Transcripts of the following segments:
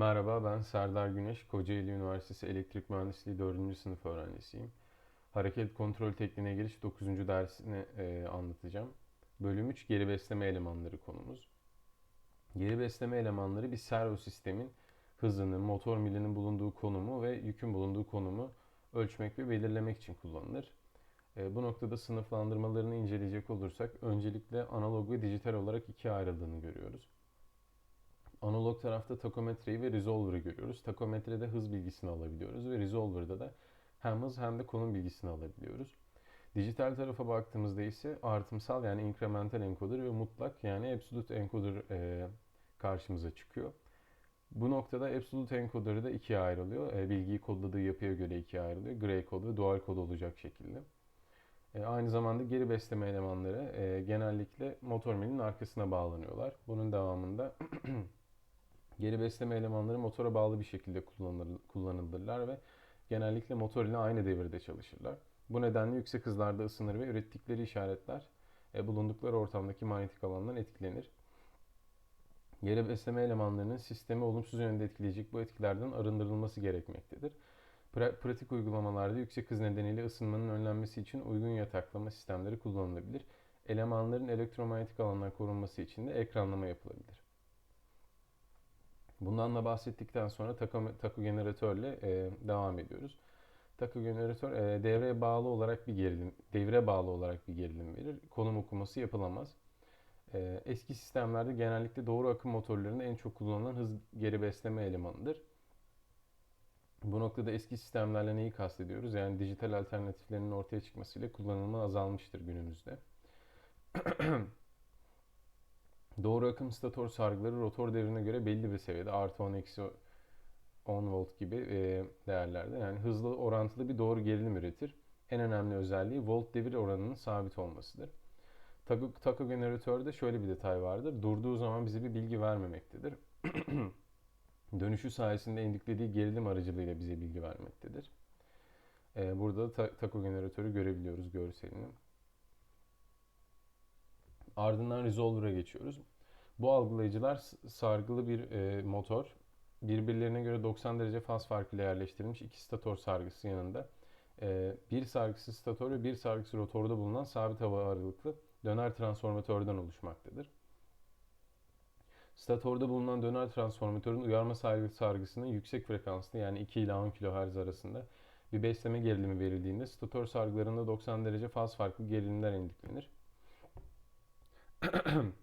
Merhaba, ben Serdar Güneş, Kocaeli Üniversitesi Elektrik Mühendisliği 4. sınıf öğrencisiyim. Hareket kontrol tekniğine giriş 9. dersini e, anlatacağım. Bölüm 3 geri besleme elemanları konumuz. Geri besleme elemanları bir servo sistemin hızını, motor milinin bulunduğu konumu ve yükün bulunduğu konumu ölçmek ve belirlemek için kullanılır. E, bu noktada sınıflandırmalarını inceleyecek olursak öncelikle analog ve dijital olarak ikiye ayrıldığını görüyoruz. Analog tarafta takometreyi ve resolver'ı görüyoruz. Takometrede hız bilgisini alabiliyoruz ve resolver'da da hem hız hem de konum bilgisini alabiliyoruz. Dijital tarafa baktığımızda ise artımsal yani incremental encoder ve mutlak yani absolute encoder e, karşımıza çıkıyor. Bu noktada absolute encoder'ı da ikiye ayrılıyor. E, bilgiyi kodladığı yapıya göre ikiye ayrılıyor. Gray kod ve dual kod olacak şekilde. E, aynı zamanda geri besleme elemanları e, genellikle motor milinin arkasına bağlanıyorlar. Bunun devamında Geri besleme elemanları motora bağlı bir şekilde kullanılırlar ve genellikle motor ile aynı devirde çalışırlar. Bu nedenle yüksek hızlarda ısınır ve ürettikleri işaretler e, bulundukları ortamdaki manyetik alandan etkilenir. Geri besleme elemanlarının sistemi olumsuz yönde etkileyecek bu etkilerden arındırılması gerekmektedir. Pra- pratik uygulamalarda yüksek hız nedeniyle ısınmanın önlenmesi için uygun yataklama sistemleri kullanılabilir. Elemanların elektromanyetik alandan korunması için de ekranlama yapılabilir. Bundan da bahsettikten sonra taco, taco jeneratörle e, devam ediyoruz. Taco jeneratör e, devreye bağlı olarak bir gerilim, devre bağlı olarak bir gerilim verir. Konum okuması yapılamaz. E, eski sistemlerde genellikle doğru akım motorlarında en çok kullanılan hız geri besleme elemanıdır. Bu noktada eski sistemlerle neyi kastediyoruz? Yani dijital alternatiflerinin ortaya çıkmasıyla kullanılma azalmıştır günümüzde. Doğru akım stator sargıları rotor devrine göre belli bir seviyede artı 10 eksi 10 volt gibi e, değerlerde yani hızlı orantılı bir doğru gerilim üretir. En önemli özelliği volt devir oranının sabit olmasıdır. Taco generatörde şöyle bir detay vardır. Durduğu zaman bize bir bilgi vermemektedir. Dönüşü sayesinde indiklediği gerilim aracılığıyla bize bilgi vermektedir. Ee, burada da ta taco generatörü görebiliyoruz görselini. Ardından resolver'a geçiyoruz. Bu algılayıcılar sargılı bir e, motor, birbirlerine göre 90 derece faz farkıyla yerleştirilmiş iki stator sargısı yanında e, bir sargısı stator ve bir sargısı rotorda bulunan sabit hava aralıklı döner transformatörden oluşmaktadır. Statorda bulunan döner transformatörün uyarma sargısının yüksek frekanslı yani 2 ila 10 kHz arasında bir besleme gerilimi verildiğinde stator sargılarında 90 derece faz farklı gerilimler indiklenir.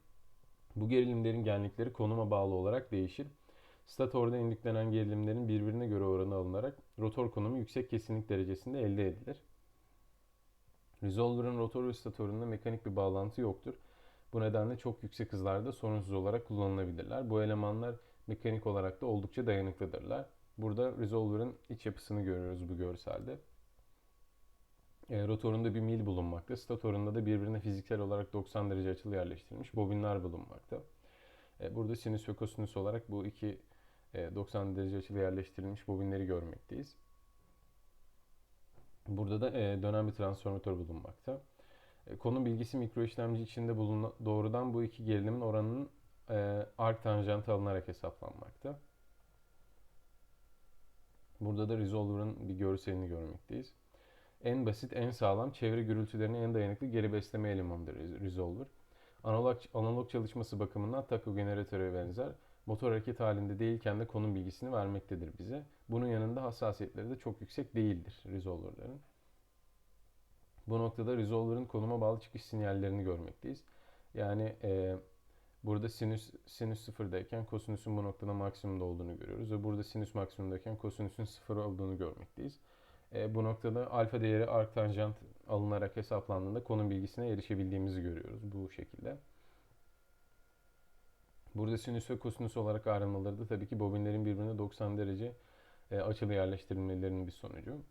Bu gerilimlerin genlikleri konuma bağlı olarak değişir. Statorda indiklenen gerilimlerin birbirine göre oranı alınarak rotor konumu yüksek kesinlik derecesinde elde edilir. Resolver'ın rotor ve statorunda mekanik bir bağlantı yoktur. Bu nedenle çok yüksek hızlarda sorunsuz olarak kullanılabilirler. Bu elemanlar mekanik olarak da oldukça dayanıklıdırlar. Burada Resolver'ın iç yapısını görüyoruz bu görselde. E, rotorunda bir mil bulunmakta. Statorunda da birbirine fiziksel olarak 90 derece açılı yerleştirilmiş bobinler bulunmakta. E, burada sinüs ve kosinüs olarak bu iki e, 90 derece açılı yerleştirilmiş bobinleri görmekteyiz. Burada da e, dönem bir transformatör bulunmakta. E, konu bilgisi mikro işlemci içinde bulunan doğrudan bu iki gerilimin oranının e, arc tanjantı alınarak hesaplanmakta. Burada da resolver'ın bir görselini görmekteyiz en basit, en sağlam, çevre gürültülerine en dayanıklı geri besleme elemanıdır Resolver. Analog, analog çalışması bakımından taco generatöre benzer. Motor hareket halinde değilken de konum bilgisini vermektedir bize. Bunun yanında hassasiyetleri de çok yüksek değildir Resolver'ların. Bu noktada Resolver'ın konuma bağlı çıkış sinyallerini görmekteyiz. Yani e, burada sinüs sinüs sıfırdayken kosinüsün bu noktada maksimumda olduğunu görüyoruz ve burada sinüs maksimumdayken kosinüsün sıfır olduğunu görmekteyiz. E, bu noktada alfa değeri arktanjant alınarak hesaplandığında konum bilgisine erişebildiğimizi görüyoruz bu şekilde. Burada sinüs ve kosinüs olarak ayrılmaları da tabii ki bobinlerin birbirine 90 derece e, açılı yerleştirilmelerinin bir sonucu.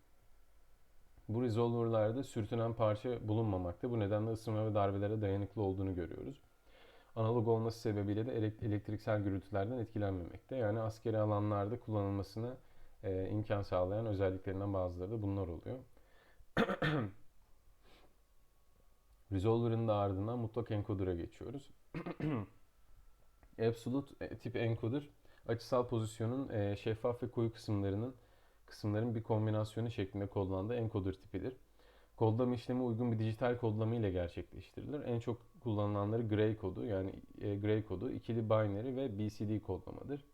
Bu resolverlarda sürtünen parça bulunmamakta. Bu nedenle ısınma ve darbelere dayanıklı olduğunu görüyoruz. Analog olması sebebiyle de elektriksel gürültülerden etkilenmemekte. Yani askeri alanlarda kullanılmasını e, imkan sağlayan özelliklerinden bazıları da bunlar oluyor. Resolver'ın da ardından mutlak encoder'a geçiyoruz. Absolute e, tip encoder Açısal pozisyonun e, şeffaf ve koyu kısımlarının kısımların bir kombinasyonu şeklinde kodlandığı encoder tipidir. Kodlama işlemi uygun bir dijital kodlama ile gerçekleştirilir. En çok kullanılanları gray kodu yani e, gray kodu, ikili binary ve BCD kodlamadır.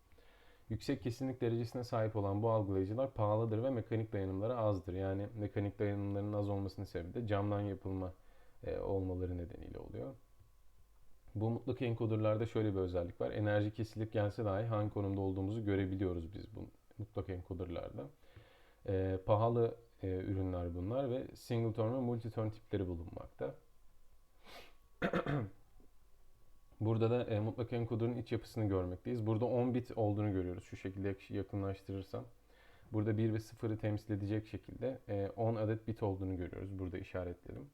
Yüksek kesinlik derecesine sahip olan bu algılayıcılar pahalıdır ve mekanik dayanımları azdır. Yani mekanik dayanımlarının az olmasının sebebi de camdan yapılma e, olmaları nedeniyle oluyor. Bu mutlak encoderlarda şöyle bir özellik var. Enerji kesilip gelse dahi hangi konumda olduğumuzu görebiliyoruz biz bu mutlak encoderlarda. E, pahalı e, ürünler bunlar ve singleton ve multiton tipleri bulunmakta. Burada da e, mutlak encoder'ın iç yapısını görmekteyiz. Burada 10 bit olduğunu görüyoruz. Şu şekilde yakınlaştırırsam. Burada 1 ve 0'ı temsil edecek şekilde e, 10 adet bit olduğunu görüyoruz. Burada işaretledim.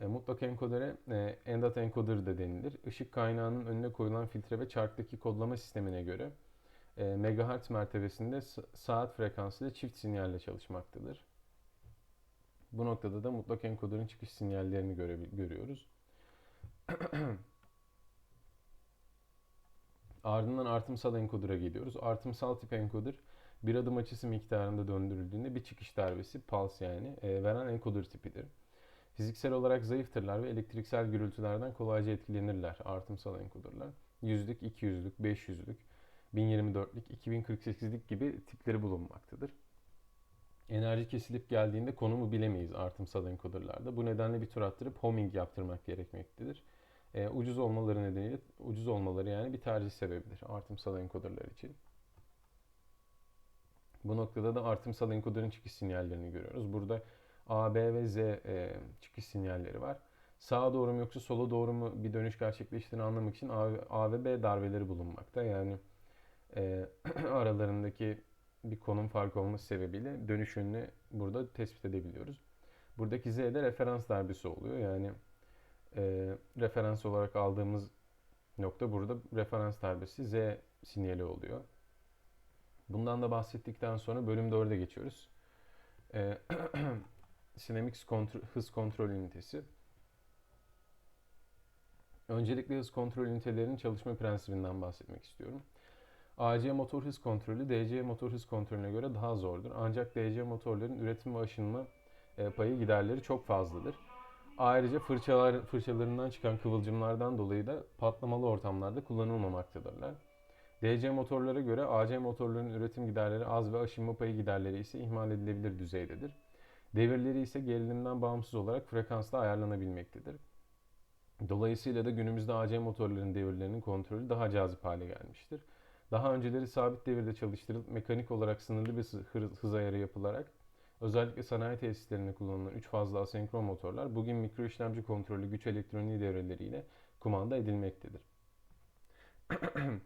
E, mutlak enkodere e, endat encoder da denilir. Işık kaynağının önüne koyulan filtre ve çarktaki kodlama sistemine göre e, megahertz mertebesinde saat frekansıyla çift sinyalle çalışmaktadır. Bu noktada da mutlak enkoderin çıkış sinyallerini göre, görüyoruz. Ardından artımsal enkodura geliyoruz. Artımsal tip enkoder bir adım açısı miktarında döndürüldüğünde bir çıkış darbesi, pulse yani, e, veren enkoder tipidir. Fiziksel olarak zayıftırlar ve elektriksel gürültülerden kolayca etkilenirler artımsal enkoderlar. Yüzlük, 200'lük, 500'lük, 1024'lik, 2048'lik gibi tipleri bulunmaktadır. Enerji kesilip geldiğinde konumu bilemeyiz artımsal encoderlarda. Bu nedenle bir tur attırıp homing yaptırmak gerekmektedir. E, ucuz olmaları nedeniyle ucuz olmaları yani bir tercih sebebidir artımsal encoderlar için. Bu noktada da artımsal encoder'ın çıkış sinyallerini görüyoruz. Burada A, B ve Z e, çıkış sinyalleri var. Sağa doğru mu yoksa sola doğru mu bir dönüş gerçekleştiğini anlamak için A, A ve B darbeleri bulunmakta. Yani e, aralarındaki bir konum farkı olması sebebiyle dönüş yönünü burada tespit edebiliyoruz. Buradaki Z de referans darbesi oluyor. Yani e, referans olarak aldığımız nokta burada referans darbesi Z sinyali oluyor. Bundan da bahsettikten sonra bölüm 4'e geçiyoruz. E, Dynamics kontrol, hız kontrol ünitesi. Öncelikle hız kontrol ünitelerinin çalışma prensibinden bahsetmek istiyorum. AC motor hız kontrolü DC motor hız kontrolüne göre daha zordur. Ancak DC motorların üretim ve aşınma payı giderleri çok fazladır. Ayrıca fırçalar, fırçalarından çıkan kıvılcımlardan dolayı da patlamalı ortamlarda kullanılmamaktadırlar. DC motorlara göre AC motorların üretim giderleri az ve aşınma payı giderleri ise ihmal edilebilir düzeydedir. Devirleri ise gerilimden bağımsız olarak frekansla ayarlanabilmektedir. Dolayısıyla da günümüzde AC motorların devirlerinin kontrolü daha cazip hale gelmiştir. Daha önceleri sabit devirde çalıştırılıp mekanik olarak sınırlı bir hız ayarı yapılarak özellikle sanayi tesislerinde kullanılan 3 fazla asenkron motorlar bugün mikro işlemci kontrollü güç elektroniği devreleriyle kumanda edilmektedir.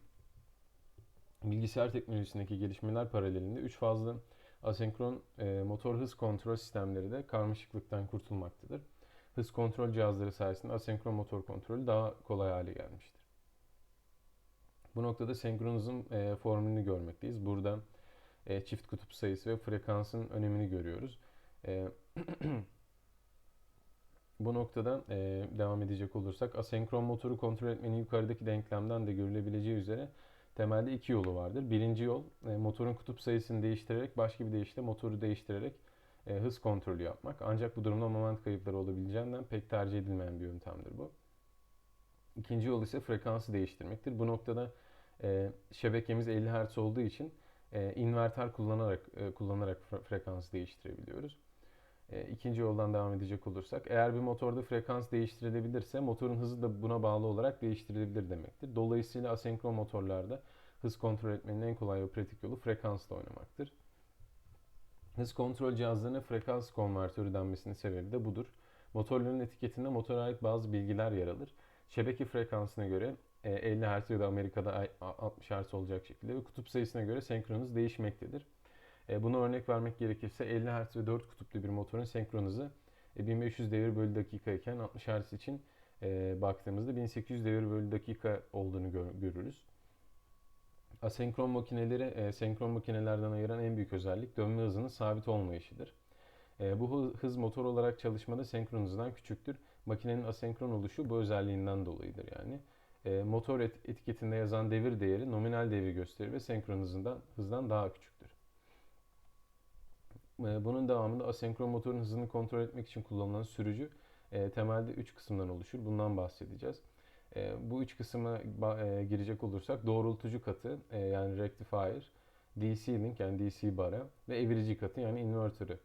Bilgisayar teknolojisindeki gelişmeler paralelinde 3 fazla asenkron e, motor hız kontrol sistemleri de karmaşıklıktan kurtulmaktadır. Hız kontrol cihazları sayesinde asenkron motor kontrolü daha kolay hale gelmiştir. Bu noktada senkronizm e, formülünü görmekteyiz. Burada e, çift kutup sayısı ve frekansın önemini görüyoruz. E, bu noktada e, devam edecek olursak asenkron motoru kontrol etmenin yukarıdaki denklemden de görülebileceği üzere temelde iki yolu vardır. Birinci yol e, motorun kutup sayısını değiştirerek başka bir deyişle motoru değiştirerek e, hız kontrolü yapmak. Ancak bu durumda moment kayıpları olabileceğinden pek tercih edilmeyen bir yöntemdir bu. İkinci yol ise frekansı değiştirmektir. Bu noktada e, şebekemiz 50 Hz olduğu için e, inverter kullanarak e, kullanarak frekans değiştirebiliyoruz. E, ikinci yoldan devam edecek olursak, eğer bir motorda frekans değiştirilebilirse motorun hızı da buna bağlı olarak değiştirilebilir demektir. Dolayısıyla asenkron motorlarda hız kontrol etmenin en kolay ve pratik yolu frekansla oynamaktır. Hız kontrol cihazlarına frekans konvertörü denmesinin sebebi de budur. Motorların etiketinde motora ait bazı bilgiler yer alır. Şebeke frekansına göre 50 Hz ya da Amerika'da 60 Hz olacak şekilde ve kutup sayısına göre senkron hız değişmektedir. E, buna örnek vermek gerekirse 50 Hz ve 4 kutuplu bir motorun senkron hızı 1500 devir bölü dakika iken 60 Hz için e, baktığımızda 1800 devir bölü dakika olduğunu görürüz. Asenkron makineleri e, senkron makinelerden ayıran en büyük özellik dönme hızının sabit olmayışıdır. Bu hız motor olarak çalışmada senkron hızdan küçüktür. Makinenin asenkron oluşu bu özelliğinden dolayıdır yani. E, motor et- etiketinde yazan devir değeri nominal devir gösterir ve senkron hızından, hızdan daha küçüktür. E, bunun devamında asenkron motorun hızını kontrol etmek için kullanılan sürücü e, temelde 3 kısımdan oluşur. Bundan bahsedeceğiz. Bu üç kısma girecek olursak doğrultucu katı yani rectifier, DC link yani DC bara ve evirici katı yani inverter'ı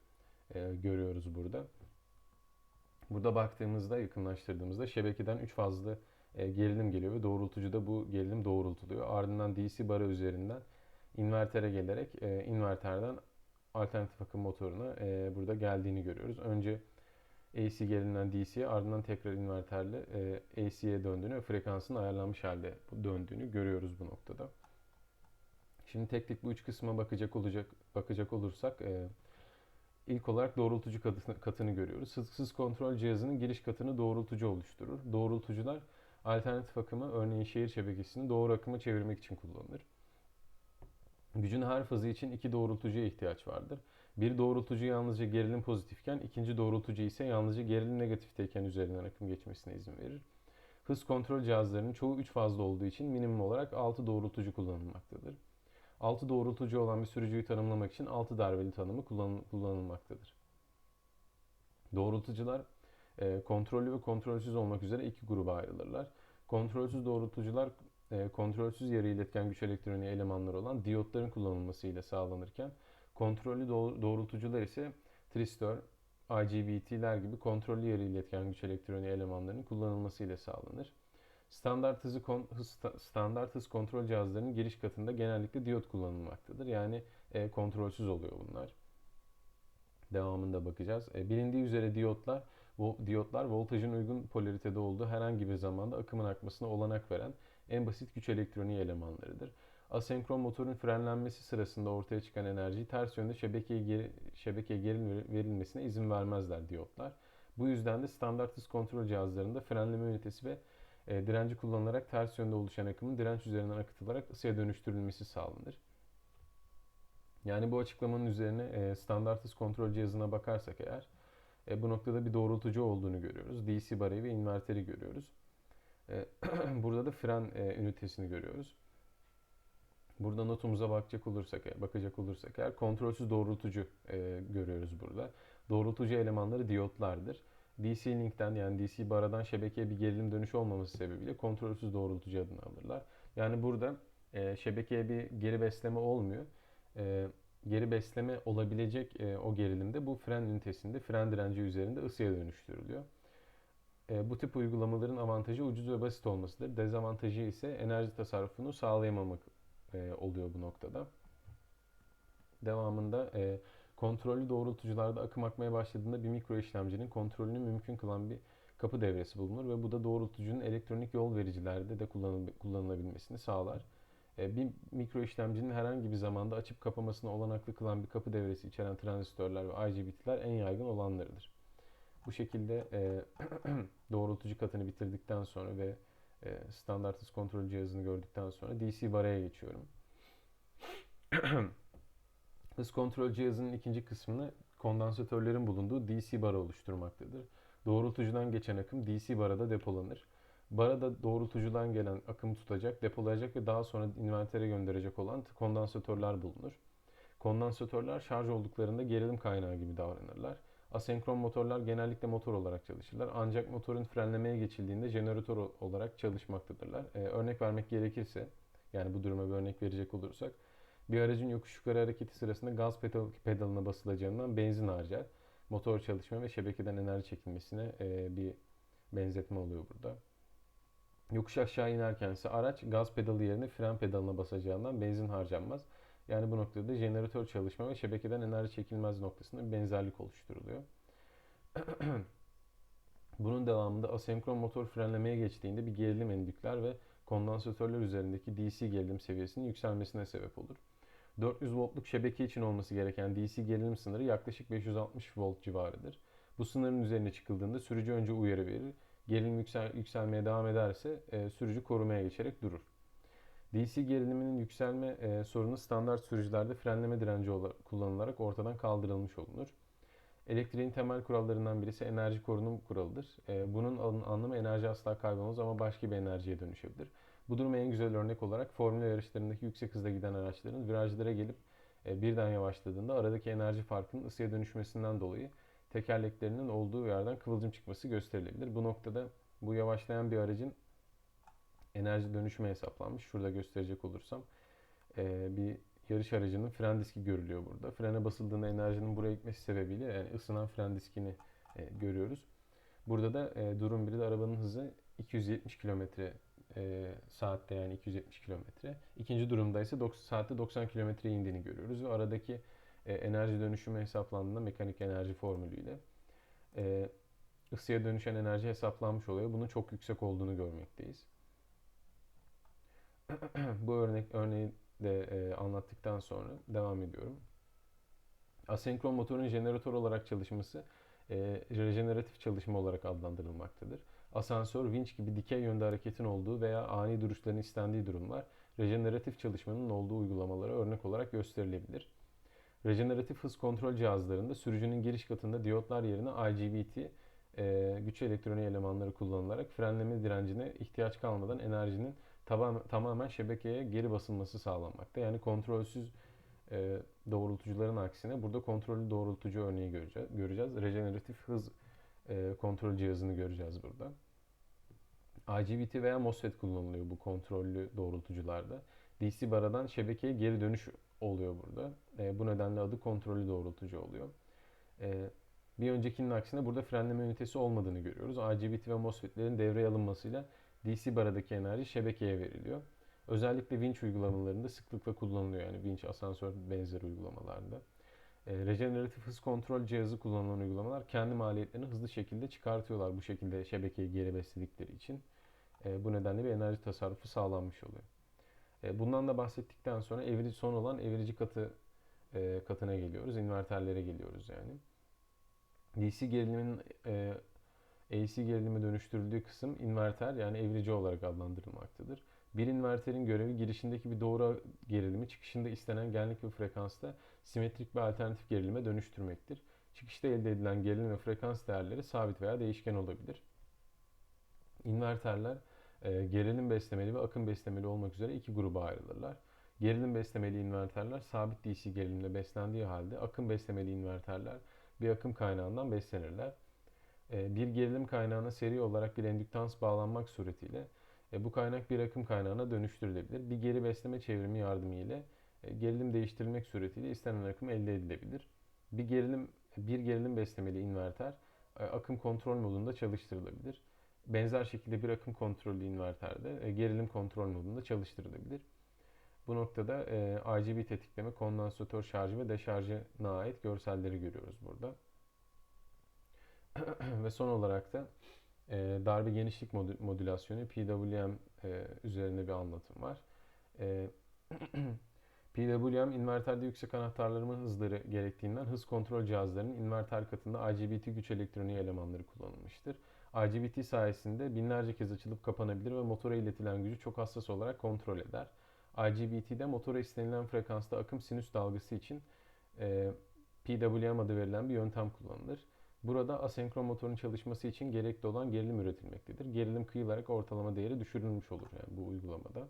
görüyoruz burada. Burada baktığımızda yakınlaştırdığımızda şebekeden 3 fazla e, gerilim geliyor ve doğrultucuda bu gerilim doğrultuluyor. Ardından DC bara üzerinden invertere gelerek e, inverterden alternatif akım motoruna e, burada geldiğini görüyoruz. Önce AC gerilimden DC'ye ardından tekrar inverterle e, AC'ye döndüğünü ve frekansın ayarlanmış halde döndüğünü görüyoruz bu noktada. Şimdi tek tek bu üç kısma bakacak olacak bakacak olursak e, ilk olarak doğrultucu katını, katını görüyoruz. Hız kontrol cihazının giriş katını doğrultucu oluşturur. Doğrultucular alternatif akımı örneğin şehir şebekesini doğru akıma çevirmek için kullanılır. Gücün her fazı için iki doğrultucuya ihtiyaç vardır. Bir doğrultucu yalnızca gerilim pozitifken ikinci doğrultucu ise yalnızca gerilim negatifteyken üzerinden akım geçmesine izin verir. Hız kontrol cihazlarının çoğu 3 fazla olduğu için minimum olarak 6 doğrultucu kullanılmaktadır. 6 doğrultucu olan bir sürücüyü tanımlamak için 6 darbeli tanımı kullan, kullanılmaktadır. Doğrultucular e, kontrollü ve kontrolsüz olmak üzere iki gruba ayrılırlar. Kontrolsüz doğrultucular e, kontrolsüz yarı iletken güç elektroniği elemanları olan diyotların kullanılmasıyla sağlanırken kontrollü doğrultucular ise tristör, IGBT'ler gibi kontrollü yarı iletken güç elektroniği elemanlarının kullanılmasıyla sağlanır. Standart hızı hız, standart hız kontrol cihazlarının giriş katında genellikle diyot kullanılmaktadır. Yani e, kontrolsüz oluyor bunlar. Devamında bakacağız. E, bilindiği üzere diyotlar diyotlar voltajın uygun polaritede olduğu herhangi bir zamanda akımın akmasına olanak veren en basit güç elektroniği elemanlarıdır. Asenkron motorun frenlenmesi sırasında ortaya çıkan enerjiyi ters yönde şebekeye, geri, şebekeye geri verilmesine izin vermezler diyotlar. Bu yüzden de standart hız kontrol cihazlarında frenleme ünitesi ve e, direnci kullanılarak ters yönde oluşan akımın direnç üzerinden akıtılarak ısıya dönüştürülmesi sağlanır. Yani bu açıklamanın üzerine e, standart hız kontrol cihazına bakarsak eğer e, bu noktada bir doğrultucu olduğunu görüyoruz. DC barayı ve inverteri görüyoruz. E, burada da fren e, ünitesini görüyoruz. Burada notumuza bakacak olursak eğer, bakacak olursak eğer kontrolsüz doğrultucu e, görüyoruz burada. Doğrultucu elemanları diyotlardır. DC linkten yani DC baradan şebekeye bir gerilim dönüşü olmaması sebebiyle kontrolsüz doğrultucu adını alırlar. Yani burada e, şebekeye bir geri besleme olmuyor. E, geri besleme olabilecek e, o gerilimde bu fren ünitesinde fren direnci üzerinde ısıya dönüştürülüyor. E, bu tip uygulamaların avantajı ucuz ve basit olmasıdır. Dezavantajı ise enerji tasarrufunu sağlayamamak e, oluyor bu noktada. Devamında e, kontrollü doğrultucularda akım akmaya başladığında bir mikro işlemcinin kontrolünü mümkün kılan bir kapı devresi bulunur ve bu da doğrultucunun elektronik yol vericilerde de kullanılabilmesini sağlar. E, bir mikro işlemcinin herhangi bir zamanda açıp kapamasına olanaklı kılan bir kapı devresi içeren transistörler ve IGBT'ler en yaygın olanlarıdır. Bu şekilde e, doğrultucu katını bitirdikten sonra ve e, standart kontrol cihazını gördükten sonra DC baraya geçiyorum. hız kontrol cihazının ikinci kısmını kondansatörlerin bulunduğu DC bara oluşturmaktadır. Doğrultucudan geçen akım DC barada depolanır. Barada doğrultucudan gelen akımı tutacak, depolayacak ve daha sonra invertere gönderecek olan kondansatörler bulunur. Kondansatörler şarj olduklarında gerilim kaynağı gibi davranırlar. Asenkron motorlar genellikle motor olarak çalışırlar. Ancak motorun frenlemeye geçildiğinde jeneratör olarak çalışmaktadırlar. Ee, örnek vermek gerekirse, yani bu duruma bir örnek verecek olursak, bir aracın yokuş yukarı hareketi sırasında gaz pedal, pedalına basılacağından benzin harcar. Motor çalışma ve şebekeden enerji çekilmesine e, bir benzetme oluyor burada. Yokuş aşağı inerken ise araç gaz pedalı yerine fren pedalına basacağından benzin harcanmaz. Yani bu noktada jeneratör çalışma ve şebekeden enerji çekilmez noktasında bir benzerlik oluşturuluyor. Bunun devamında asenkron motor frenlemeye geçtiğinde bir gerilim endükler ve kondansatörler üzerindeki DC gerilim seviyesinin yükselmesine sebep olur. 400 voltluk şebeke için olması gereken DC gerilim sınırı yaklaşık 560 volt civarıdır. Bu sınırın üzerine çıkıldığında sürücü önce uyarı verir. Gerilim yüksel, yükselmeye devam ederse e, sürücü korumaya geçerek durur. DC geriliminin yükselme e, sorunu standart sürücülerde frenleme direnci olarak, kullanılarak ortadan kaldırılmış olunur. Elektriğin temel kurallarından birisi enerji korunum kuralıdır. E, bunun an- anlamı enerji asla kaybolmaz ama başka bir enerjiye dönüşebilir. Bu duruma en güzel örnek olarak Formula yarışlarındaki yüksek hızda giden araçların virajlara gelip e, birden yavaşladığında aradaki enerji farkının ısıya dönüşmesinden dolayı tekerleklerinin olduğu yerden kıvılcım çıkması gösterilebilir. Bu noktada bu yavaşlayan bir aracın enerji dönüşümü hesaplanmış. Şurada gösterecek olursam e, bir yarış aracının fren diski görülüyor burada. Frene basıldığında enerjinin buraya gitmesi sebebiyle yani ısınan fren diskini e, görüyoruz. Burada da e, durum biri de arabanın hızı 270 km e, saatte yani 270 kilometre. İkinci durumda ise 90, saatte 90 kilometre indiğini görüyoruz ve aradaki e, enerji dönüşümü hesaplandığında mekanik enerji formülüyle e, ısıya dönüşen enerji hesaplanmış oluyor. Bunun çok yüksek olduğunu görmekteyiz. Bu örnek örneği de e, anlattıktan sonra devam ediyorum. Asenkron motorun jeneratör olarak çalışması e, rejeneratif çalışma olarak adlandırılmaktadır. Asansör, vinç gibi dikey yönde hareketin olduğu veya ani duruşların istendiği durumlar rejeneratif çalışmanın olduğu uygulamalara örnek olarak gösterilebilir. Rejeneratif hız kontrol cihazlarında sürücünün giriş katında diyotlar yerine IGBT e, güç elektronik elemanları kullanılarak frenleme direncine ihtiyaç kalmadan enerjinin tamamen, tamamen şebekeye geri basılması sağlanmakta. Yani kontrolsüz e, doğrultucuların aksine burada kontrollü doğrultucu örneği göreceğiz. göreceğiz. Rejeneratif hız e, kontrol cihazını göreceğiz burada. IGBT veya MOSFET kullanılıyor bu kontrollü doğrultucularda. DC baradan şebekeye geri dönüş oluyor burada. E, bu nedenle adı kontrollü doğrultucu oluyor. E, bir öncekinin aksine burada frenleme ünitesi olmadığını görüyoruz. IGBT ve MOSFET'lerin devreye alınmasıyla DC baradaki enerji şebekeye veriliyor. Özellikle vinç uygulamalarında sıklıkla kullanılıyor yani vinç, asansör benzeri uygulamalarda. E, rejeneratif hız kontrol cihazı kullanılan uygulamalar kendi maliyetlerini hızlı şekilde çıkartıyorlar bu şekilde şebekeyi geri besledikleri için. E, bu nedenle bir enerji tasarrufu sağlanmış oluyor. E, bundan da bahsettikten sonra evrici son olan evrici katı e, katına geliyoruz. İnverterlere geliyoruz yani. DC gerilimin e, AC gerilime dönüştürüldüğü kısım inverter yani evrici olarak adlandırılmaktadır. Bir inverterin görevi girişindeki bir doğru gerilimi çıkışında istenen genlik ve frekansta simetrik bir alternatif gerilime dönüştürmektir. Çıkışta elde edilen gerilim ve frekans değerleri sabit veya değişken olabilir. İnverterler e, gerilim beslemeli ve akım beslemeli olmak üzere iki gruba ayrılırlar. Gerilim beslemeli inverterler sabit DC gerilimle beslendiği halde akım beslemeli inverterler bir akım kaynağından beslenirler. E, bir gerilim kaynağına seri olarak bir endüktans bağlanmak suretiyle e, bu kaynak bir akım kaynağına dönüştürülebilir. Bir geri besleme çevrimi yardımıyla e, gerilim değiştirilmek suretiyle istenen akım elde edilebilir. Bir gerilim bir gerilim beslemeli inverter e, akım kontrol modunda çalıştırılabilir. Benzer şekilde bir akım kontrollü inverterde e, gerilim kontrol modunda çalıştırılabilir. Bu noktada e, IGB tetikleme, kondansatör şarjı ve deşarjına ait görselleri görüyoruz burada. ve son olarak da e, darbe genişlik modülasyonu PWM e, üzerine bir anlatım var. E, PWM inverterde yüksek anahtarlama hızları gerektiğinden hız kontrol cihazlarının inverter katında IGBT güç elektroniği elemanları kullanılmıştır. IGBT sayesinde binlerce kez açılıp kapanabilir ve motora iletilen gücü çok hassas olarak kontrol eder. IGBT'de motora istenilen frekansta akım sinüs dalgası için e, PWM adı verilen bir yöntem kullanılır. Burada asenkron motorun çalışması için gerekli olan gerilim üretilmektedir. Gerilim kıyılarak ortalama değeri düşürülmüş olur yani bu uygulamada.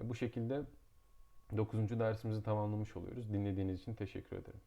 E, bu şekilde 9. dersimizi tamamlamış oluyoruz. Dinlediğiniz için teşekkür ederim.